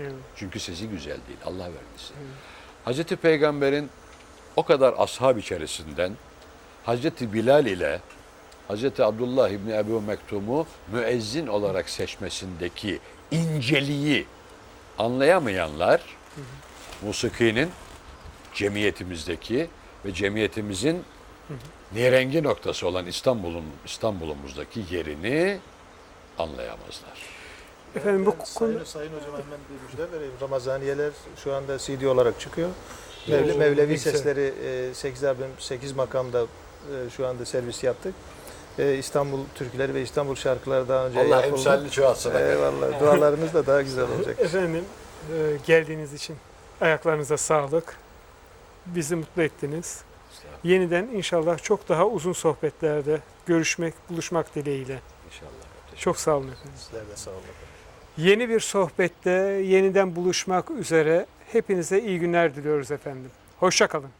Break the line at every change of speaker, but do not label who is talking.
Evet.
Çünkü sesi güzel değil. Allah verdi size. Hazreti Peygamber'in o kadar ashab içerisinden Hazreti Bilal ile Hazreti Abdullah İbni Ebu Mektum'u müezzin olarak seçmesindeki inceliği anlayamayanlar musikinin cemiyetimizdeki ve cemiyetimizin nirengi noktası olan İstanbul'un İstanbul'umuzdaki yerini anlayamazlar.
Efendim bu
Ben
konu
sayın, sayın hocam hemen bir müjde vereyim. Ramazaniyeler şu anda CD olarak çıkıyor. Mevle, Mevlevi
ne güzel.
sesleri 8 albüm 8 makamda e, şu anda servis yaptık. E, İstanbul türküleri ve İstanbul şarkıları daha önce
Allah
yapıldı.
emsalini çoğalsın.
Eyvallah. Dualarınız da daha güzel olacak.
efendim e, geldiğiniz için ayaklarınıza sağlık. Bizi mutlu ettiniz. Yeniden inşallah çok daha uzun sohbetlerde görüşmek, buluşmak dileğiyle.
İnşallah.
Çok sağ olun efendim.
Sizler de sağ olun.
Yeni bir sohbette yeniden buluşmak üzere hepinize iyi günler diliyoruz efendim. Hoşça kalın.